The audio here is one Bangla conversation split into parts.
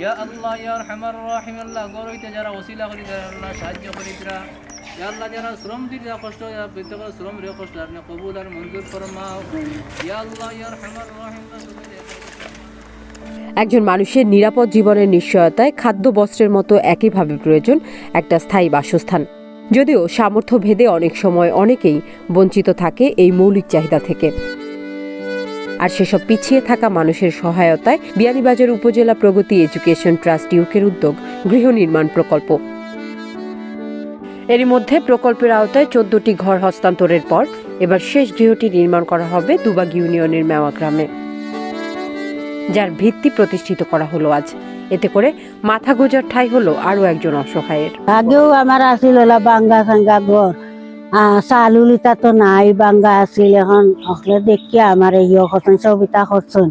ইয়া আল্লাহ, ইয়া রহমান রহিম, আল্লাহ যারা ওসিলা করি আল্লাহ সাহায্য করি তারা। ইয়া আল্লাহ, যারা শ্রম যা কষ্ট বৃদ্ধ করে শ্রম রে কষ্ট, আপনি কবুল আর মঞ্জুর ইয়া আল্লাহ, ইয়া রহমান রহিম একজন মানুষের নিরাপদ জীবনের নিশ্চয়তায় খাদ্য বস্ত্রের মতো একইভাবে প্রয়োজন একটা স্থায়ী বাসস্থান। যদিও সামর্থ্য ভেদে অনেক সময় অনেকেই বঞ্চিত থাকে এই মৌলিক চাহিদা থেকে। আর সেসব পিছিয়ে থাকা মানুষের সহায়তায় বিয়ানীবাজার উপজেলা প্রগতি এডুকেশন ট্রাস্ট ইউকের উদ্যোগ গৃহ নির্মাণ প্রকল্প। এরই মধ্যে প্রকল্পের আওতায় চোদ্দটি ঘর হস্তান্তরের পর এবার শেষ গৃহটি নির্মাণ করা হবে দুবাগ ইউনিয়নের মেওয়া গ্রামে। যার ভিত্তি প্রতিষ্ঠিত করা হলো আজ। এতে করে মাথা গোজার ঠাই হলো আরও একজন অসহায়ের। আগেও আমার ওলা বাঙ্গা সাঙ্গা ঘর। চালুলিতা তো নাই বাঙ্গা আছিল এখন। অকলে দেখি আমার এই করছেন সবিতা করছেন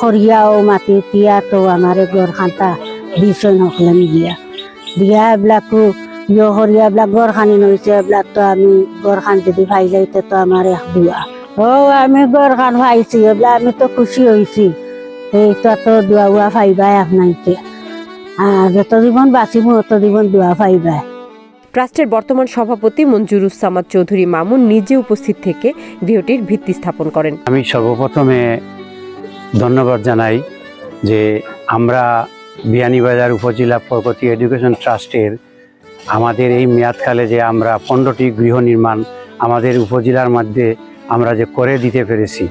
খরিয়াও মাটি তিয়া তো আমার ঘর খান্তা দিছেন অকলে মিলিয়া। দিয়া এইবিলাকো, ইয় সৰিয়াবিলাক ঘৰ খানি নৈছে এইবিলাক তো আমি ঘৰ খান যদি ভাই যাইতে তো আমাৰ এক দুৱা ও, আমি ঘৰ খান ভাইছি, এইবিলাক আমি তো খুশি হয়েছি এইটা তো দুৱা উৱা ভাইবাই আর যত জীবন বাঁচিব তত জীবন দোয়া পাইবা ট্রাস্টের বর্তমান সভাপতি মঞ্জুরুসামাদ চৌধুরী মামুন নিজে উপস্থিত থেকে গৃহটির ভিত্তি স্থাপন করেন। আমি সর্বপ্রথমে ধন্যবাদ জানাই যে আমরা বিয়ানীবাজার উপজেলা প্রগতি এডুকেশন ট্রাস্টের আমাদের এই মেয়াদকালে যে আমরা পনেরোটি গৃহ নির্মাণ আমাদের উপজেলার মধ্যে আমরা যে করে দিতে পেরেছি,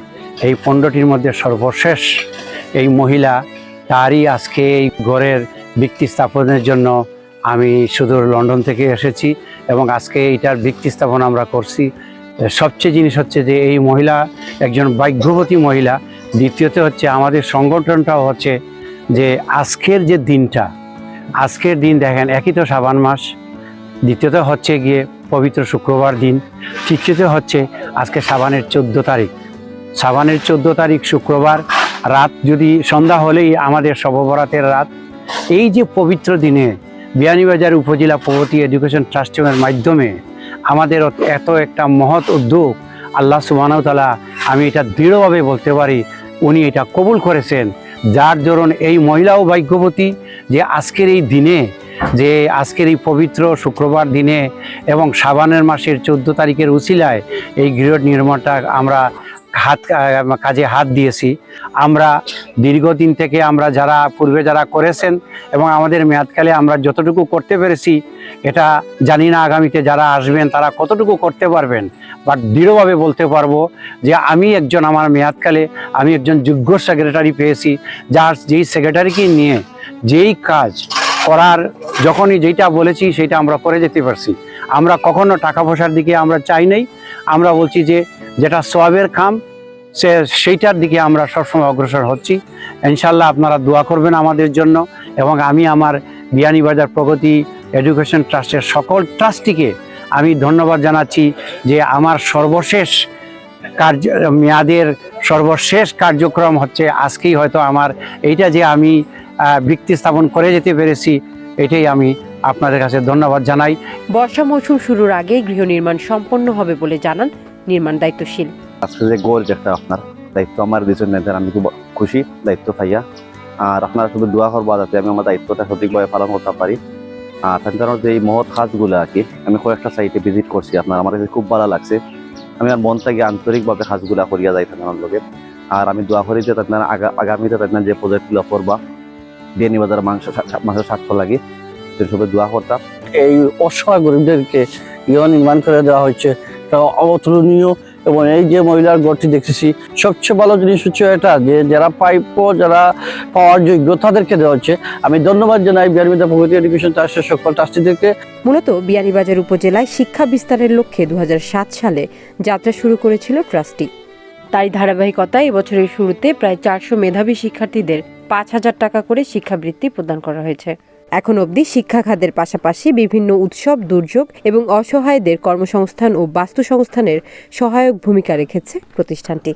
এই পনেরোটির মধ্যে সর্বশেষ এই মহিলা তারই আজকে এই ঘরের ভিত্তি স্থাপনের জন্য আমি সুদূর লন্ডন থেকে এসেছি এবং আজকে এইটার ভিত্তি স্থাপন আমরা করছি। সবচেয়ে জিনিস হচ্ছে যে এই মহিলা একজন ভাগ্যবতী মহিলা। দ্বিতীয়ত হচ্ছে আমাদের সংগঠনটাও হচ্ছে যে আজকের যে দিনটা, আজকের দিন দেখেন একই তো শ্রাবান মাস। দ্বিতীয়ত হচ্ছে গিয়ে পবিত্র শুক্রবার দিন। তৃতীয়ত হচ্ছে আজকে সাবানের চোদ্দ তারিখ। সাবানের চোদ্দ তারিখ শুক্রবার, রাত যদি সন্ধ্যা হলেই আমাদের সববরাতের রাত। এই যে পবিত্র দিনে বিয়ানীবাজার উপজেলা প্রগতি এডুকেশন ট্রাস্টের মাধ্যমে আমাদের এত একটা মহৎ উদ্যোগ আল্লাহ সুবাহতালা আমি এটা দৃঢ়ভাবে বলতে পারি, উনি এটা কবুল করেছেন। যার দরুন এই মহিলাও ভাগ্যবতী যে আজকের এই দিনে, যে আজকের এই পবিত্র শুক্রবার দিনে এবং সাবানের মাসের চোদ্দ তারিখের উচিলায় এই গৃহ নির্মাণটা আমরা হাত কাজে হাত দিয়েছি। আমরা দীর্ঘদিন থেকে আমরা যারা পূর্বে যারা করেছেন এবং আমাদের মেয়াদকালে আমরা যতটুকু করতে পেরেছি, এটা জানি না আগামীতে যারা আসবেন তারা কতটুকু করতে পারবেন বাট দৃঢ়ভাবে বলতে পারব যে আমি একজন আমার মেয়াদকালে আমি একজন যোগ্য সেক্রেটারি পেয়েছি, যার যেই সেক্রেটারিকে নিয়ে যেই কাজ করার, যখনই যেটা বলেছি সেটা আমরা করে যেতে পারছি। আমরা কখনো টাকা পয়সার দিকে আমরা চাই নাই, আমরা বলছি যে যেটা সোয়াবের কাম সে সেইটার দিকে আমরা সবসময় অগ্রসর হচ্ছি। ইনশাল্লাহ আপনারা দোয়া করবেন আমাদের জন্য এবং আমি আমার বিয়ানীবাজার প্রগতি এডুকেশন ট্রাস্টের সকল ট্রাস্টিকে আমি ধন্যবাদ জানাচ্ছি যে আমার সর্বশেষ কার্য, মেয়াদের সর্বশেষ কার্যক্রম হচ্ছে, আজকেই হয়তো আমার এইটা যে আমি ভিত্তি স্থাপন করে যেতে পেরেছি, এটাই আমি আপনাদের কাছে ধন্যবাদ জানাই। বর্ষা মৌসুম শুরুর আগে গৃহ নির্মাণ সম্পন্ন হবে বলে জানান নির্মাণ দায়িত্বশীল। আজকে যে গোল যেটা আপনার, দায়িত্ব আমার দিয়েছেন নেতার আমি খুব খুশি, দায়িত্ব পাইয়া। আর আপনারা শুধু দোয়া করবা যাতে আমি আমার দায়িত্বটা সঠিকভাবে পালন করতে পারি। আর তার যে এই মহৎ কাজগুলো আর কি, আমি কয়েকটা সাইটে ভিজিট করছি। আপনার আমার কাছে খুব ভালো লাগছে। আমি আর মন থেকে আন্তরিকভাবে কাজগুলা করিয়া যাই আপনার লোকে আর আমি দোয়া করি যে আগা- আগামীতে আপনার যে প্রজেক্টগুলো করবা বিয়ানীবাজার মাংস মাংস স্বার্থ লাগে, সে সবে দোয়া করতাম এই অসহায় গরিবদেরকে গৃহ নির্মাণ করে দেওয়া হচ্ছে অতুলনীয় এবং এই যে মহিলার ঘরটি দেখতেছি, সবচেয়ে ভালো জিনিস হচ্ছে এটা যে যারা প্রাপ্য যারা পাওয়ার যোগ্য তাদেরকে দেওয়া হচ্ছে। আমি ধন্যবাদ জানাই বিহারমিতা প্রগতি এডুকেশন ট্রাস্টের সকল ট্রাস্টিদেরকে। মূলত বিয়ানীবাজার উপজেলায় শিক্ষা বিস্তারের লক্ষ্যে দু হাজার সাত সালে যাত্রা শুরু করেছিল ট্রাস্টি। তারই ধারাবাহিকতায় এবছরের শুরুতে প্রায় চারশো মেধাবী শিক্ষার্থীদের পাঁচ হাজার টাকা করে শিক্ষাবৃত্তি প্রদান করা হয়েছে। এখন অবধি শিক্ষা খাতের পাশাপাশি বিভিন্ন উৎসব, দুর্যোগ এবং অসহায়দের কর্মসংস্থান ও বাস্তুসংস্থানের সহায়ক ভূমিকা রেখেছে প্রতিষ্ঠানটি।